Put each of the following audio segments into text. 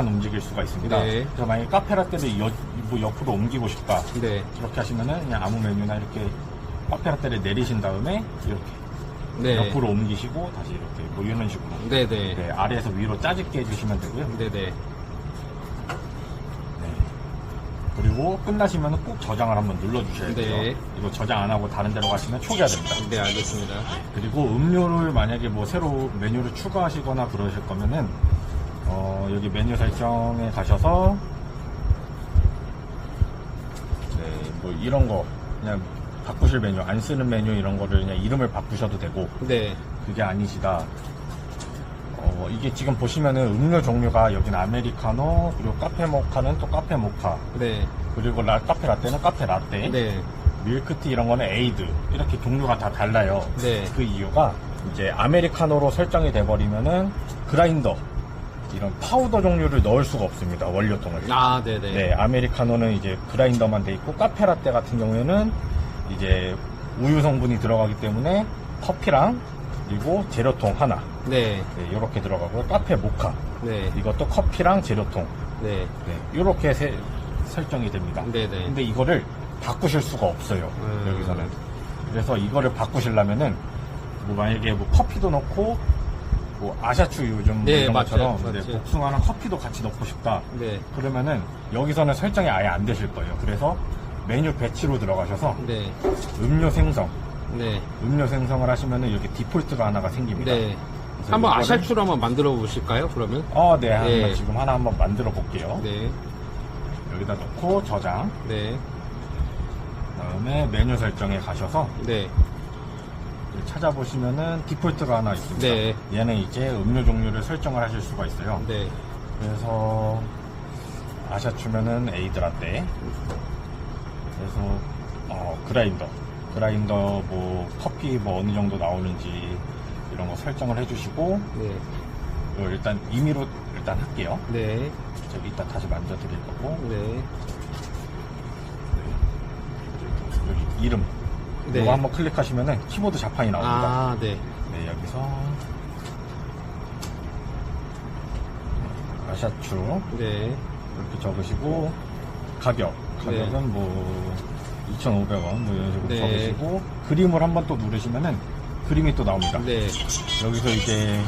움직일 수가 있습니다. 네. 그래서 만약에 카페라떼를 여- 뭐 옆으로 옮기고 싶다. 네. 그렇게 하시면은 그냥 아무 메뉴나 이렇게 카페라떼를 내리신 다음에 이렇게 네. 옆으로 옮기시고 다시 이렇게 뭐 이런 식으로 네 네. 네, 아래에서 위로 짜집게 해주시면 되고요. 네네. 네. 그리고 끝나시면 꼭 저장을 한번 눌러주셔야 돼요. 네. 이거 저장 안 하고 다른 데로 가시면 초기화 됩니다. 네, 알겠습니다. 그리고 음료를 만약에 뭐 새로 메뉴를 추가하시거나 그러실 거면은 어, 여기 메뉴 설정에 가셔서 네, 뭐 이런 거 그냥 바꾸실 메뉴 안 쓰는 메뉴 이런 거를 그냥 이름을 바꾸셔도 되고 네. 그게 아니시다. 어, 이게 지금 보시면은 음료 종류가 여기는 아메리카노 그리고 카페 모카는 또 카페 모카 네. 그리고 라, 카페 라떼는 카페 라떼 네. 밀크티 이런 거는 에이드 이렇게 종류가 다 달라요. 네. 그 이유가 이제 아메리카노로 설정이 돼버리면은 그라인더 이런 파우더 종류를 넣을 수가 없습니다. 원료통을. 아, 네네. 네, 아메리카노는 이제 그라인더만 돼 있고 카페라떼 같은 경우에는 이제 우유 성분이 들어가기 때문에 커피랑 그리고 재료통 하나 네. 네, 이렇게 들어가고요. 카페 모카 네. 이것도 커피랑 재료통 네. 네, 이렇게 세- 설정이 됩니다. 네네. 근데 이거를 바꾸실 수가 없어요. 음. 여기서는. 그래서 이거를 바꾸시려면은 뭐 만약에 뭐 커피도 넣고 뭐 아샤추 요즘 뭐 네, 이런 맞죠. 것처럼 네. 복숭아랑 커피도 같이 넣고 싶다. 네. 그러면은 여기서는 설정이 아예 안 되실 거예요. 그래서 메뉴 배치로 들어가셔서 네. 음료 생성, 네. 음료 생성을 하시면은 여기 디폴트가 하나가 생깁니다. 네. 그래서 한번 이거를- 아샤추로 한번 만들어 보실까요, 그러면? 어, 네, 한번 네. 지금 하나 한번 만들어 볼게요. 네. 여기다 넣고 저장. 네. 그다음에 메뉴 설정에 가셔서 네. 찾아보시면은 디폴트가 하나 있습니다. 네. 얘는 이제 음료 종류를 설정을 하실 수가 있어요. 네. 그래서 아샤추면은 에이드라떼. 그래서 어, 그라인더. 그라인더 뭐 커피 뭐 어느 정도 나오는지 이런 거 설정을 해주시고 네. 이거 일단 임의로 일단 할게요. 네. 저기 이따 다시 만져드릴 거고 네. 여기 이름. 네. 이거 한번 클릭하시면은 키보드 자판이 나옵니다. 아, 네. 네, 여기서 아샤추 네. 이렇게 적으시고 가격 가격은 네. 뭐 2,500원 뭐 이런 식으로 네. 적으시고 그림을 한번 또 누르시면은 그림이 또 나옵니다. 네. 여기서 이제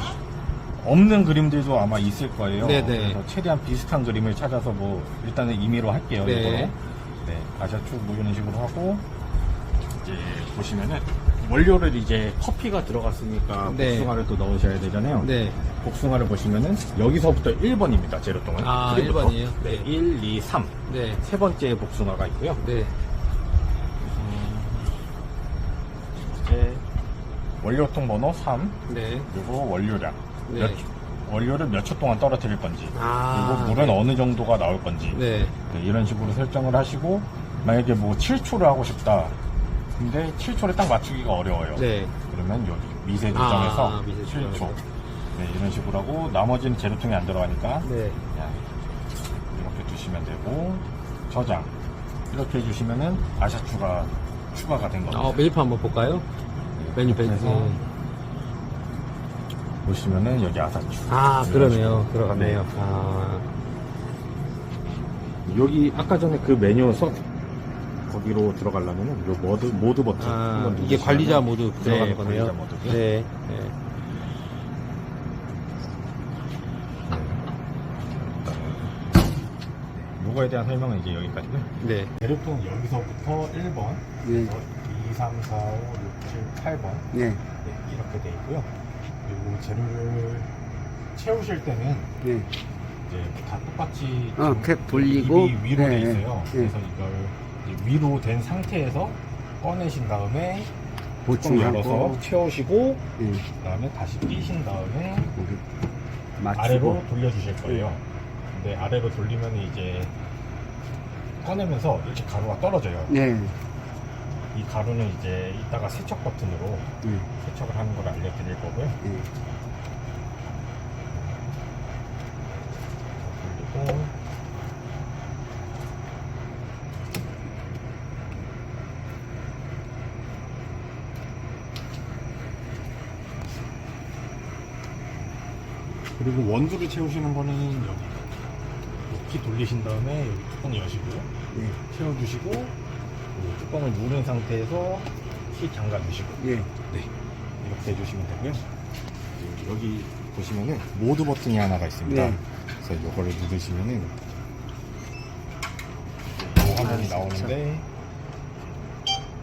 없는 그림들도 아마 있을 거예요. 네, 네. 그래서 최대한 비슷한 그림을 찾아서 뭐 일단은 임의로 할게요. 네. 이거로. 네, 아샤추 뭐 이런 식으로 하고 이제 보시면은 원료를 이제 커피가 들어갔으니까 네. 복숭아를 또 넣으셔야 되잖아요. 네. 복숭아를 보시면은 여기서부터 1번입니다. 재료동은. 아, 크림부터. 1번이에요? 네, 네. 1, 2, 3. 네. 세 번째 복숭아가 있고요. 네. 이제 원료통 번호 3 네. 그리고 원료량. 네. 몇, 원료를 몇 초 동안 떨어뜨릴 건지. 아, 그리고 물은 어느 정도가 나올 건지. 네. 네, 이런 식으로 설정을 하시고 만약에 뭐 7초를 하고 싶다. 근데 7초를 딱 맞추기가 어려워요. 네. 그러면 여기 미세 조정해서 아, 미세 7초. 조정해서. 네, 이런 식으로 하고 나머지는 재료통이 안 들어가니까 네. 그냥 이렇게 두시면 되고 저장 이렇게 해주시면은 아샤추가 추가가 된 겁니다. 어, 메뉴판 한번 볼까요? 메뉴 배 그래서 네. 보시면은 여기 아사추. 아, 그러네요. 들어갔네요. 네. 아, 여기 아까 전에 그 메뉴 서 거기로 들어가려면은 요 모드 모드 버튼 아 한번 이게 누르시면은 관리자 모드 들어가는 네, 거네요. 관리자 모드고요. 네. 네. 요거에 대한 설명은 이제 여기까지고요. 네. 재료통 여기서부터 1번, 네. 2, 3, 4, 5, 6, 7, 8번 네. 네, 이렇게 돼 있고요. 그리고 재료를 채우실 때는 네. 이제 다 똑같이 어, 지금 캡 돌리고. 입이 위로 돼 네, 있어요. 네. 그래서 이걸 위로 된 상태에서 꺼내신 다음에 보충하고. 열어서 채우시고 네. 그다음에 다시 끼신 다음에 맞추고. 아래로 돌려주실 거예요. 근데 아래로 돌리면 이제 꺼내면서 이렇게 가루가 떨어져요. 네. 이 가루는 이제 이따가 세척 버튼으로 네. 세척을 하는 걸 알려드릴 거고요. 네. 그리고 그리고 원두를 채우시는 거는 여기 바퀴 돌리신 다음에 여기 뚜껑 여시고요. 예. 채워주시고 이 뚜껑을 누른 상태에서 키 잠가주시고 예. 네 이렇게 해주시면 되고요. 그 여기 보시면은 모드 버튼이 하나가 있습니다. 네. 그래서 이거를 누르시면은 이 화면이 나오는데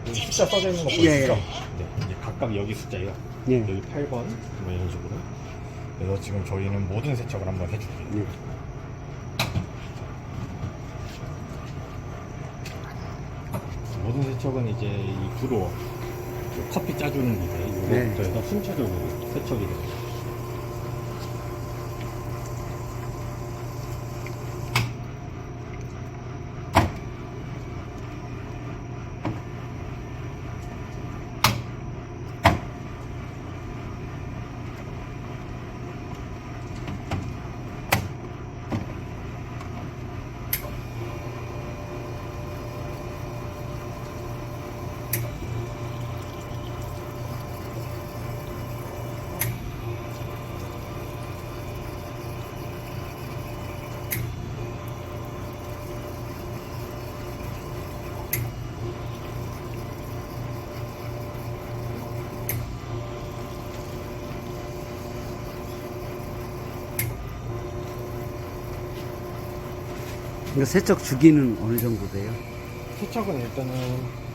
여기 숫자 써져 있는 거 보이시죠? 예, 예. 네, 이제 각각 여기 숫자예요. 예. 여기 8번 뭐 이런 식으로. 그래서 지금 저희는 모든 세척을 한번 해줄게요. 예. 모든 세척은 이제 이 브로어 그 커피 짜주는 기계 네. 이거부터 해서 순차적으로 세척이 됩니 이거 세척 주기는 어느 정도 돼요? 세척은 일단은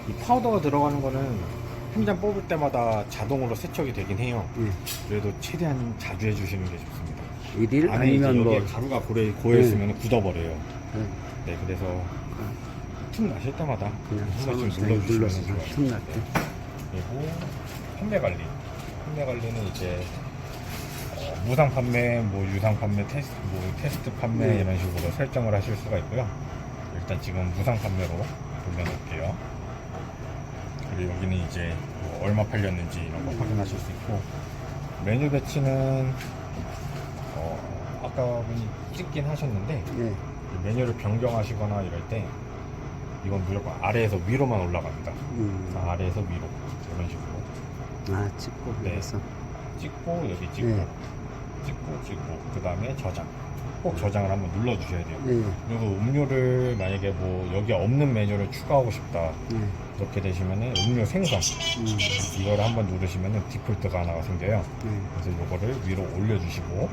이 파우더가 들어가는 거는 한 잔 뽑을 때마다 자동으로 세척이 되긴 해요. 예. 그래도 최대한 자주 해주시는 게 좋습니다. 일일 안에 이제 아니면 뭐 여기에 가루가 고래 고여 있으면 굳어버려요. 예, 네, 그래서 틈 나실 때마다 그냥 한 손을 번씩 잘 눌러주시면 눌러서 좋아요. 틈날 때. 네. 그리고 판매 관리. 판매 관리는 이제 어, 무상 판매, 뭐 유상 판매, 테스트, 뭐 테스트 판매 네. 이런 식으로 설정을 하실 수가 있고요. 일단 지금 무상 판매로 돌려놓을게요. 그리고 여기는 이제 뭐 얼마 팔렸는지 이런 거 확인하실 수 있고 메뉴 배치는 어, 아까 분이 찍긴 하셨는데 예. 이 메뉴를 변경하시거나 이럴 때 이건 무조건 아래에서 위로만 올라갑니다. 음. 그래서 아래에서 위로 이런 식으로 아, 찍고 네. 그래서 찍고 여기 찍고 네. 찍고 찍고 그 다음에 저장 꼭 저장을 한번 눌러 주셔야 돼요 예. 그리고 음료를 만약에 뭐 여기 없는 메뉴를 추가하고 싶다 예. 이렇게 되시면은 음료 생성 음. 이거를 한번 누르시면은 디폴트가 하나가 생겨요 예. 그래서 이거를 위로 올려주시고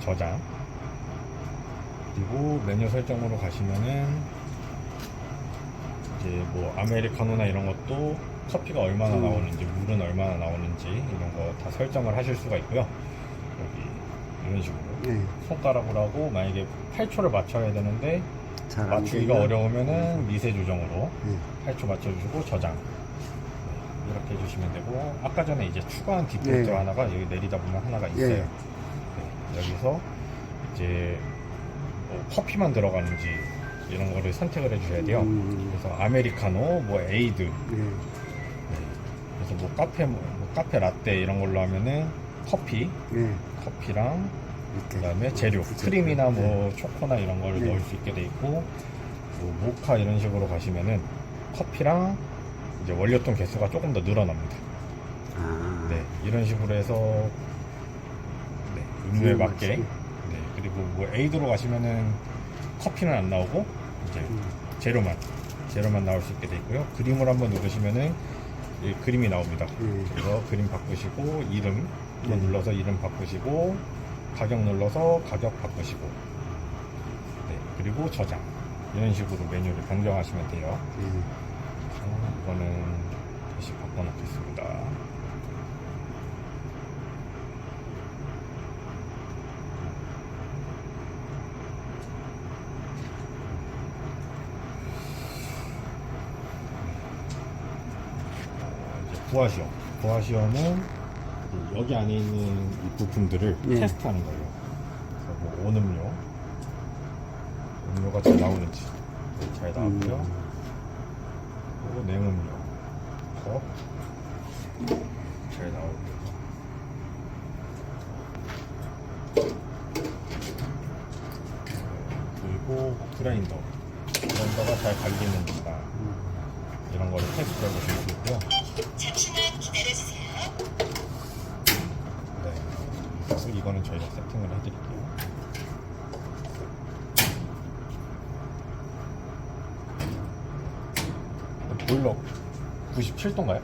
저장 그리고 메뉴 설정으로 가시면은 이제 뭐 아메리카노나 이런 것도 커피가 얼마나 음. 나오는지 물은 얼마나 나오는지 이런 거 다 설정을 하실 수가 있고요 이런 식으로 예. 손가락으로 하고 만약에 8초를 맞춰야 되는데 맞추기가 어려우면은 미세 조정으로 예. 8초 맞춰주시고 저장 네, 이렇게 해주시면 되고 아까 전에 이제 추가한 디폴트 네. 하나가 여기 내리다 보면 하나가 있어요 예. 네, 여기서 이제 뭐 커피만 들어가는지 이런 거를 선택을 해주셔야 돼요 음. 그래서 아메리카노, 뭐 에이드 예. 그래서 뭐 카페, 뭐 카페 라떼 이런 걸로 하면은 커피, 예. 커피랑. 그 다음에 재료, 그죠. 크림이나 뭐 네. 초코나 이런 걸 네. 넣을 수 있게 돼 있고 뭐 모카 이런 식으로 가시면은 커피랑 이제 원료통 개수가 조금 더 늘어납니다. 아. 네, 이런 식으로 해서 네, 음료에 음료 맞게. 네, 그리고 뭐 에이드로 가시면은 커피는 안 나오고 이제 음. 재료만 재료만 나올 수 있게 돼 있고요. 그림을 한번 누르시면은 이 그림이 나옵니다. 예. 그래서 그림 바꾸시고 이름 한번 네. 눌러서 이름 바꾸시고 가격 눌러서 가격 바꾸시고 네, 그리고 저장 이런 식으로 메뉴를 변경하시면 돼요. 예. 어, 이거는 다시 바꿔놓겠습니다. 어, 이제 부하시오. 부하시오는 이제 여기 안에 있는 이 부품들을 예. 테스트하는 거예요. 그래서 뭐 온음료, 음료가 잘 나오는지 네, 잘 나왔고요. 음. 그리고 냉음료 컵. 잘 나오고 그리고 그라인더 그라인더가 잘 갈리는지가 음. 이런 거를 테스트해 보실 수 있고요 저희가 세팅을 해드릴게요. 보일러 97도인가요?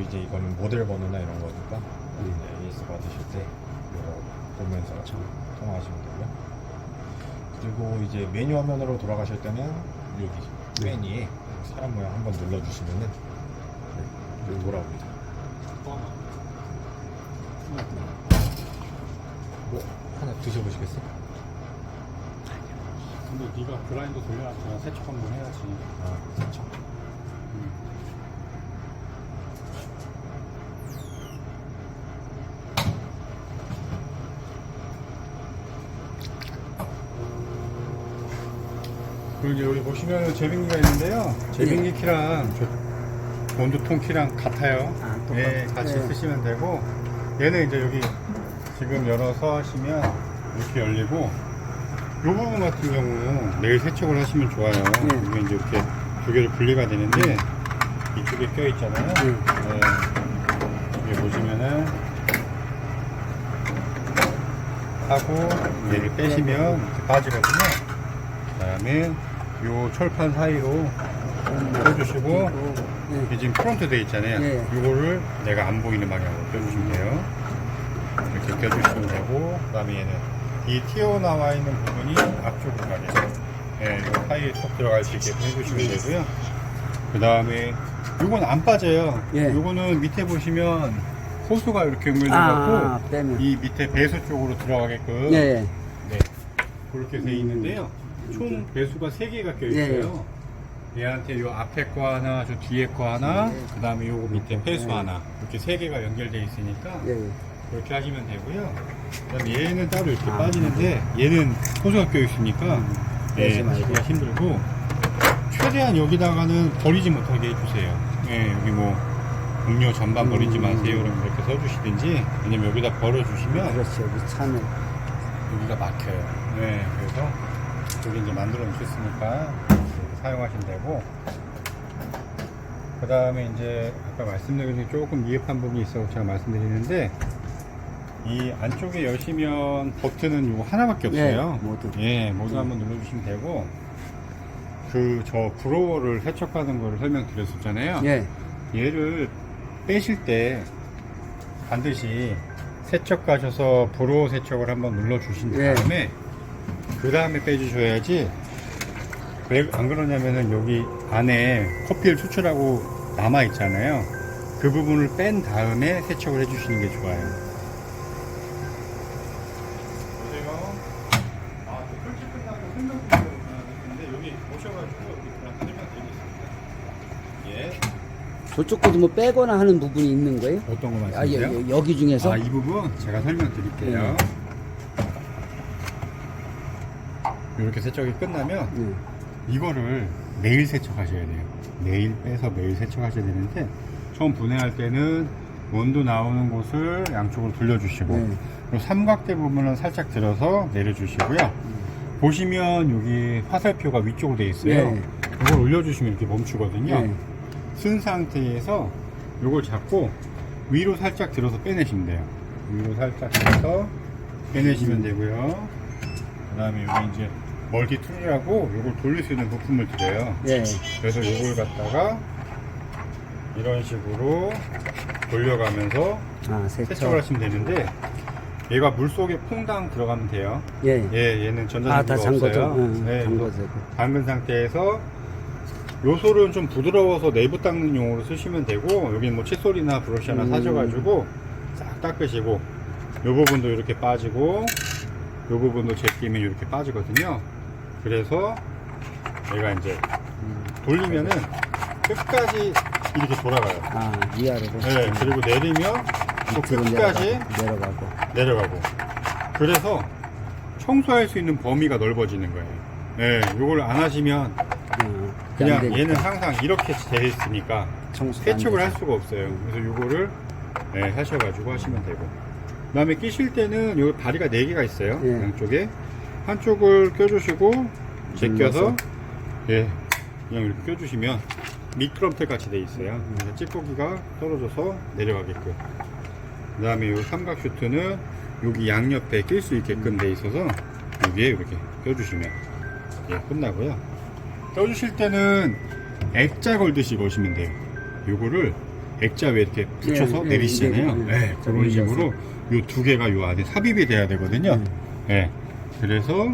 이제 이거는 모델 번호나 이런 거니까 네, AS 받으실 때 이거 보면서 통화하시면 되고요. 그리고 이제 메뉴 화면으로 돌아가실 때는 여기 맨 위에 사람 모양 한번 눌러주시면은 네, 여기 돌아옵니다. 뭐 하나 드셔보시겠어요? 근데 네가 블라인드 돌려놨잖아. 세척 한번 해야지. 아, 그렇 그리고 이제 여기 보시면 제빙기가 있는데요. 제빙기 키랑 저 온도통 키랑 같아요. 아, 똑같- 네, 같이 네. 쓰시면 되고 얘는 이제 여기 지금 열어서 하시면 이렇게 열리고 이 부분 같은 경우 매일 세척을 하시면 좋아요. 네. 이게 이제 이렇게 두 개로 분리가 되는데 이쪽에 껴 있잖아요. 네. 네. 여기 보시면은 하고 얘를 빼시면 이렇게 빠지거든요. 그다음에 요 철판 사이로 껴주시고 네. 이게 지금 프론트 돼 있잖아요. 네. 요거를 내가 안 보이는 방향으로 껴주시면 돼요. 이렇게 껴주시면 되고 그다음에 얘는 이 튀어나와 있는 부분이 앞쪽으로 가게 예, 요 사이에 쏙 들어갈 수 있게 해주시면 되고요. 그 다음에 요건 안 빠져요. 예. 요거는 밑에 보시면 호수가 이렇게 연결돼갖고 아, 빼면. 이 밑에 배수 쪽으로 들어가게끔 예, 네, 그렇게 돼 있는데요. 총 배수가 3개가 껴 예, 있어요. 얘한테 요 앞에 거 하나, 저 뒤에 거 하나, 네. 그 다음에 요거 밑에 배수 네. 하나. 이렇게 3개가 연결돼 있으니까 예. 예. 그렇게 하시면 되고요. 그다음에 얘는 따로 이렇게 아. 빠지는데 얘는 호수가 껴 있으니까 예, 빼지 말고. 하기가 힘들고 최대한 여기다가는 버리지 못하게 해주세요. 예, 여기 뭐 음료 전반 버리지 음. 마세요. 그럼 이렇게 써주시든지 왜냐면 여기다 버려주시면 그렇죠. 여기 차는. 여기가 막혀요. 네, 그래서 여기 이제 만들어 놓으셨으니까 사용하시면 되고. 그 다음에 이제 아까 말씀드린 게 조금 미흡한 부분이 있어서 제가 말씀드리는데 이 안쪽에 여시면 버튼은 요거 하나밖에 없어요. 예, 모두. 예, 모두 한번 눌러주시면 되고 그 저 브로어를 세척하는 거를 설명드렸었잖아요. 예. 얘를 빼실 때 반드시 세척 가셔서 브로어 세척을 한번 눌러 주신 네. 다음에 그 다음에 빼주셔야지 왜 안 그러냐면은 여기 안에 커피를 추출하고 남아 있잖아요 그 부분을 뺀 다음에 세척을 해주시는 게 좋아요 보세요 아, 예 저쪽 것도 뭐 빼거나 하는 부분이 있는 거예요? 어떤 거 아, 예, 말씀이세요? 예, 여기 중에서? 아, 이 부분 제가 설명드릴게요. 이렇게 세척이 끝나면 예. 이거를 매일 세척하셔야 돼요. 매일 빼서 매일 세척하셔야 되는데 처음 분해할 때는 원두 나오는 곳을 양쪽으로 돌려주시고 네. 그리고 삼각대 부분은 살짝 들어서 내려주시고요. 보시면 여기 화살표가 위쪽으로 되어 있어요. 네. 이걸 올려주시면 이렇게 멈추거든요. 예. 쓴 상태에서 이걸 잡고 위로 살짝 들어서 빼내시면 돼요. 위로 살짝 들어서 빼내시면 되고요. 그 다음에 여기 이제 멀티 툴이라고 이걸 돌릴 수 있는 부품을 드려요. 예. 그래서 이걸 갖다가 이런 식으로 돌려가면서 아, 세척을 세척. 하시면 되는데 얘가 물 속에 퐁당 들어가면 돼요. 예. 예, 얘는 아, 다 전자장치가 잠궈져. 없어요. 응, 네, 잠궈져. 담근 상태에서 요솔은 좀 부드러워서 내부 닦는 용으로 쓰시면 되고 여기는 뭐 칫솔이나 브러쉬 하나 음. 사셔가지고 싹 닦으시고 요 부분도 이렇게 빠지고 요 부분도 제끼면 이렇게 빠지거든요 그래서 얘가 이제 돌리면은 끝까지 이렇게 돌아가요 아, 위아래로. 네, 그리고 내리면 또 밑으로 끝까지 내려가고. 내려가고. 내려가고 그래서 청소할 수 있는 범위가 넓어지는 거예요. 네, 요걸 안 하시면 어, 그냥 되니까. 얘는 항상 이렇게 돼 있으니까 세척을 할. 수가 없어요. 그래서 요거를 네, 하셔가지고 하시면 되고. 그 다음에 끼실 때는 요 다리가 4개가 있어요. 예. 양쪽에. 한쪽을 껴주시고, 제껴서. 예, 그냥 이렇게 껴주시면 미끄럼틀 같이 돼 있어요. 그래서 찌꺼기가 떨어져서 내려가게끔. 그 다음에 요 삼각 슈트는 여기 양옆에 낄 수 있게끔 돼 있어서 여기에 이렇게 껴주시면 예, 끝나고요. 껴주실 때는 액자 걸듯이 거시면 돼요. 요거를 액자 왜 이렇게 붙여서 네, 내리시잖아요. 네, 네, 네. 그런 올려서. 식으로 요 두 개가 요 안에 삽입이 돼야 되거든요. 음. 네. 그래서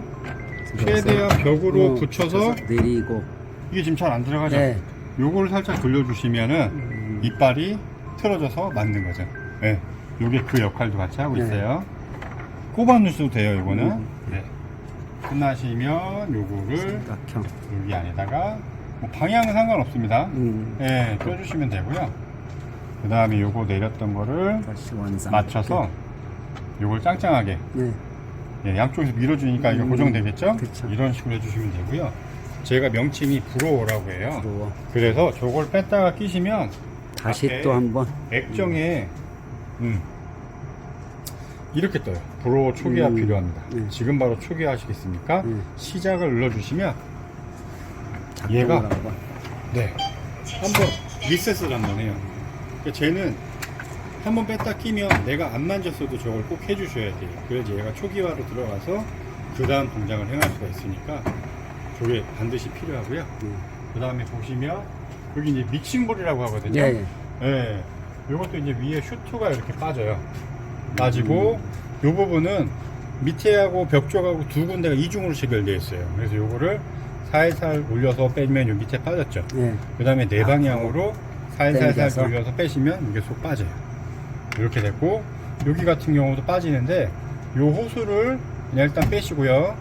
최대한 벽으로 어, 붙여서 내리고 이게 지금 잘 안 들어가죠? 네. 요거를 살짝 돌려주시면은 음. 이빨이 틀어져서 맞는 거죠. 네. 요게 그 역할도 같이 하고 네. 있어요. 꼽아 넣으셔도 돼요, 요거는. 음. 네. 끝나시면 요거를 삼각형 여기 안에다가 뭐 방향은 상관없습니다. 음, 예, 껴주시면 되고요. 그 다음에 요거 내렸던 거를 다시 맞춰서 요걸 짱짱하게 네. 예, 양쪽에서 밀어주니까 이거 음, 고정되겠죠? 그쵸. 이런 식으로 해주시면 되고요. 제가 명칭이 브로어라고 해요. 부러워 그래서 저걸 뺐다가 끼시면 다시 앞에 또 한번 액정에 음, 이렇게 떠요. 브로어 초기화 음, 필요합니다. 네. 지금 바로 초기화 하시겠습니까? 네. 시작을 눌러주시면 작동을 얘가 한번 네. 한번 리셋을 한번 해요. 그러니까 쟤는 한번 뺐다 끼면 내가 안 만졌어도 저걸 꼭 해주셔야 돼요. 그래야지 얘가 초기화로 들어가서 그 다음 동작을 행할 수가 있으니까 저게 반드시 필요하고요. 네. 그 다음에 보시면 여기 이제 믹싱볼이라고 하거든요. 예, 예. 예. 요것도 이제 위에 슈트가 이렇게 빠져요. 빠지고 요 부분은 밑에하고 벽 쪽하고 두 군데가 이중으로 체결되어 있어요. 그래서 요거를 살살 올려서 빼면 요 밑에 빠졌죠. 예. 그 다음에 네 아, 방향으로 살살살 당겨서. 돌려서 빼시면 이게 쏙 빠져요. 이렇게 됐고 여기 같은 경우도 빠지는데 요 호수를 그냥 일단 빼시고요.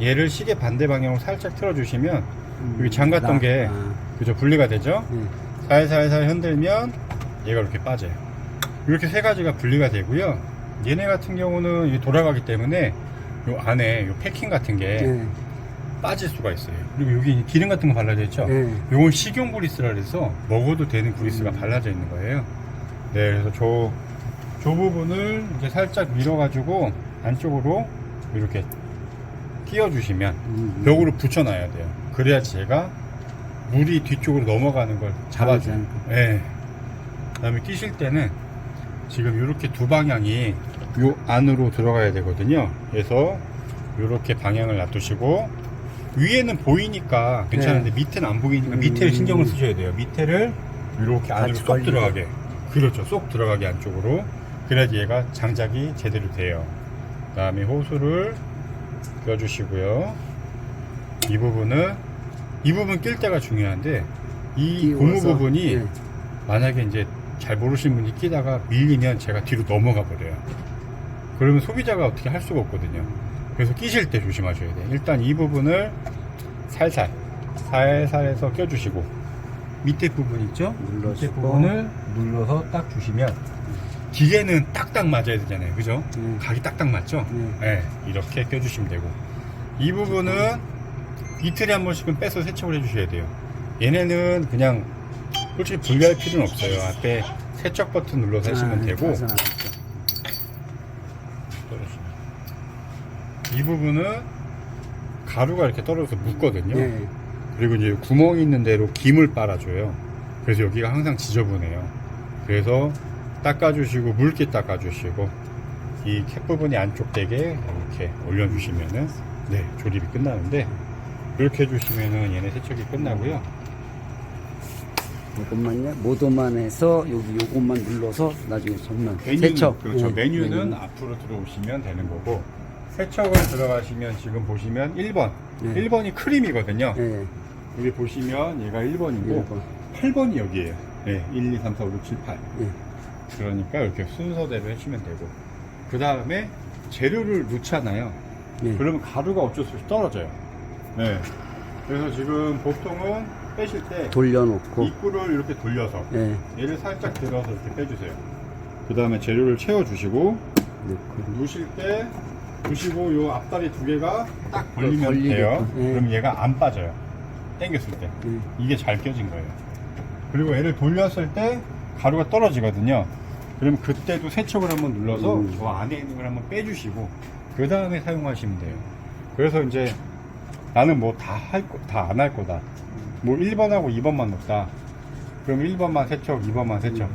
예. 얘를 시계 반대 방향으로 살짝 틀어주시면 음, 여기 잠갔던 나- 게 아, 그죠 분리가 되죠. 예. 살살살 흔들면 얘가 이렇게 빠져요. 이렇게 세 가지가 분리가 되고요. 얘네 같은 경우는 돌아가기 때문에 요 안에 요 패킹 같은 게 예. 빠질 수가 있어요. 그리고 여기 기름 같은 거 발라져 있죠. 예. 요건 식용 그리스라 그래서 먹어도 되는 그리스가 발라져 있는 거예요. 네, 그래서 저, 저 부분을 이제 살짝 밀어가지고 안쪽으로 이렇게 끼워주시면 음, 벽으로 붙여놔야 돼요. 그래야지 얘가 물이 뒤쪽으로 넘어가는 걸 잡아줘요. 잡아주는 네. 그 다음에 끼실 때는 지금 이렇게 두 방향이 요 안으로 들어가야 되거든요. 그래서 이렇게 방향을 놔두시고 위에는 보이니까 괜찮은데 밑에는 안 보이니까 음. 밑에를 신경을 쓰셔야 돼요. 밑에를 이렇게 안으로 쏙. 들어가게. 그렇죠. 쏙 들어가게 안쪽으로. 그래야지 얘가 장작이 제대로 돼요. 그 다음에 호수를 껴주시고요. 이 부분은 이 부분 낄 때가 중요한데 이 고무 부분이 예. 만약에 이제 잘 모르시는 분이 끼다가 밀리면 제가 뒤로 넘어가 버려요. 그러면 소비자가 어떻게 할 수가 없거든요. 그래서 끼실 때 조심하셔야 돼요. 일단 이 부분을 살살, 살살 해서 껴주시고, 밑에 부분 있죠? 밑에 눌러주고. 부분을 눌러서 딱 주시면, 기계는 딱딱 맞아야 되잖아요. 그죠? 네. 각이 딱딱 맞죠? 네. 네, 이렇게 껴주시면 되고. 이 부분은 이틀에 한 번씩은 빼서 세척을 해주셔야 돼요. 얘네는 그냥 솔직히 분리할 필요는 없어요. 앞에 세척 버튼 눌러서 하시면 아, 되고. 벗어나겠죠. 이 부분은 가루가 이렇게 떨어져서 묻거든요. 예. 그리고 이제 구멍이 있는 대로 김을 빨아줘요. 그래서 여기가 항상 지저분해요. 그래서 닦아주시고 물기 닦아주시고 이 캡 부분이 안쪽 되게 이렇게 올려주시면은 네 조립이 끝나는데 이렇게 해주시면은 얘네 세척이 끝나고요. 이것만요. 모도만 해서 여기 요것만 눌러서 나중에 손만 메뉴는 세척. 그렇죠. 예, 메뉴는 메뉴. 앞으로 들어오시면 되는 거고 세척을 들어가시면 지금 보시면 1번 네. 1번이 크림이거든요. 예. 여기 보시면 얘가 1번이고 1번. 8번이 여기에요. 네, 1, 2, 3, 4, 5, 6, 7, 8. 예. 그러니까 이렇게 순서대로 해주면 되고. 그 다음에 재료를 넣잖아요. 예. 그러면 가루가 어쩔 수 없이 떨어져요. 네. 그래서 지금 보통은 빼실 때 돌려놓고. 입구를 이렇게 돌려서 예. 얘를 살짝 들어서 이렇게 빼주세요. 그 다음에 재료를 채워주시고 넣고. 누실 때 보시고 요 앞다리 두 개가 딱 걸리면 걸리게끔. 돼요. 네. 그럼 얘가 안 빠져요. 당겼을 때. 네. 이게 잘 껴진 거예요. 그리고 얘를 돌렸을 때 가루가 떨어지거든요. 그러면 그때도 세척을 한번 눌러서 음. 저 안에 있는 걸 한번 빼주시고 그 다음에 사용하시면 돼요. 그래서 이제 나는 뭐 다할다안 할 거다. 뭐 1번하고 2번만 넣다. 그럼 1번만 세척, 2번만 세척.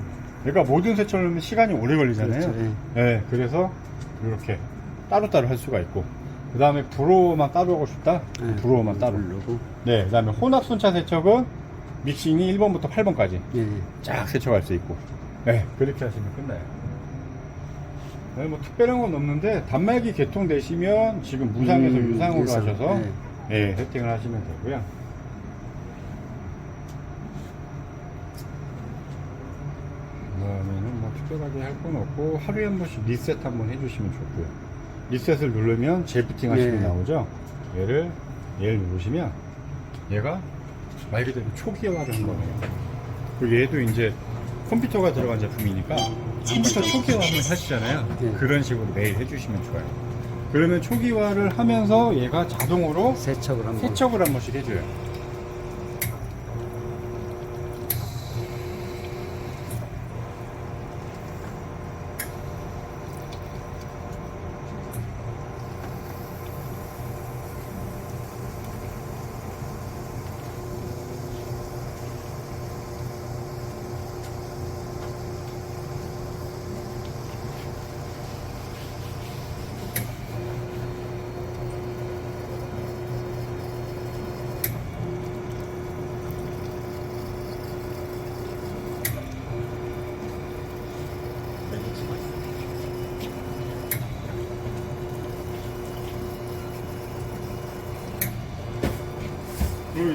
그러니까 모든 세척을 하면 시간이 오래 걸리잖아요. 그렇죠, 예. 네, 그래서 이렇게 따로따로 할 수가 있고. 그 다음에 브로어만 따로 하고 싶다? 네, 브로어만 따로. 누르고. 네, 그 다음에 혼합 순차 세척은 믹싱이 1번부터 8번까지 예. 쫙 세척할 수 있고. 네, 그렇게 하시면 끝나요. 네, 뭐 특별한 건 없는데 단말기 개통 되시면 지금 무상에서 음, 유상으로 유상, 하셔서 네. 네, 세팅을 하시면 되고요. 그다음에는 뭐 특별하게 할 건 없고 하루에 한 번씩 리셋 한번 해주시면 좋고요. 리셋을 누르면 재부팅 하시면 네. 나오죠. 얘를 얘를 누르시면 얘가 말 그대로 초기화를 한 거네요. 그리고 얘도 이제 컴퓨터가 들어간 제품이니까 컴퓨터 초기화 한번 하시잖아요. 네. 그런 식으로 매일 해주시면 좋아요. 그러면 초기화를 하면서 얘가 자동으로 세척을 한번. 세척을 한 번씩 해줘요.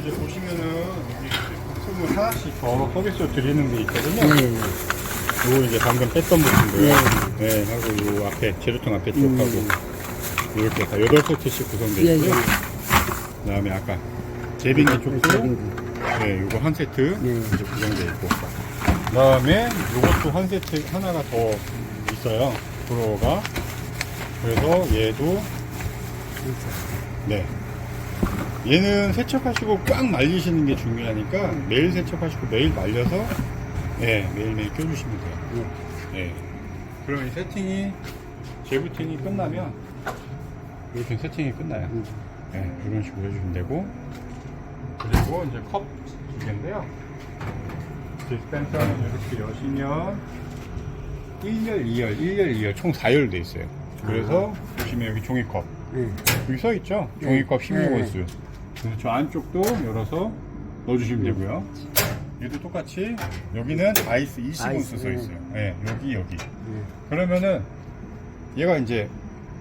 이제 보시면은 부품을 하나씩 더 서비스로 드리는 게 있거든요. 예. 요거 이제 방금 뺐던 부품도요. 네. 하고 요 앞에 재료통 앞에 쪽하고 음. 이렇게 다 8세트씩 구성되어 예, 있고요. 예. 그 다음에 아까 제빙기 쪽도 제빙기. 네, 요거 한 세트 예. 이제 구성되어 있고 그 다음에 요것도 한 세트 하나가 더 있어요. 브로어가 그래서 얘도 네. 얘는 세척하시고 꽉 말리시는 게 중요하니까 매일 세척하시고 매일 말려서 네, 매일매일 껴주시면 돼요. 예. 네. 그러면 이 세팅이 재부팅이 끝나면 이렇게 세팅이 끝나요. 음. 네, 이런 식으로 해주시면 되고 그리고 이제 컵 두 개인데요. 디스펜서는 이렇게 여시면 1열, 2열, 1열, 2열 총 4열 돼 있어요. 그래서 보시면 여기 종이컵 예. 여기 써 있죠? 종이컵 네. 16온스. 그래서 저 안쪽도 열어서 넣어주시면 되고요. 얘도 똑같이 여기는 아이스 20온스 아이스, 써 있어요. 네, 여기 여기. 예. 그러면은 얘가 이제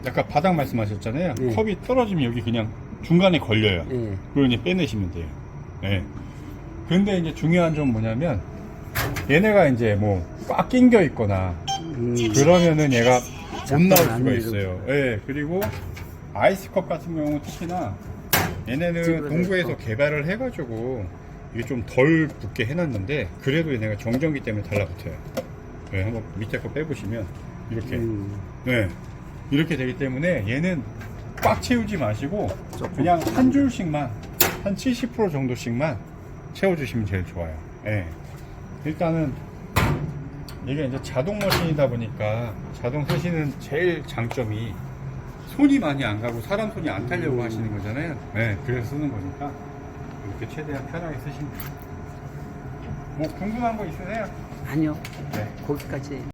약간 바닥 말씀하셨잖아요. 네. 컵이 떨어지면 여기 그냥 중간에 걸려요. 예. 그걸 이제 빼내시면 돼요. 네. 근데 이제 중요한 점 뭐냐면 얘네가 이제 뭐 꽉 낑겨 있거나 음. 그러면은 얘가 못 나올 안 수가 있어요. 예, 그리고 아이스컵 같은 경우 특히나 얘네는 있고. 개발을 해가지고 이게 좀 덜 붙게 해놨는데 그래도 얘네가 정전기 때문에 달라붙어요. 네, 한번 밑에 거 빼보시면 이렇게 음. 네 이렇게 되기 때문에 얘는 꽉 채우지 마시고. 그냥 한 줄씩만 한 70% 정도씩만 채워주시면 제일 좋아요. 예. 일단은 이게 이제 자동 머신이다 보니까 자동 쓰시는 제일 장점이 손이 많이 안 가고 사람 손이 안 타려고 하시는 거잖아요. 네, 그래서 쓰는 거니까 이렇게 최대한 편하게 쓰시면 돼요. 뭐 궁금한 거 있으세요? 아니요. 네. 거기까지.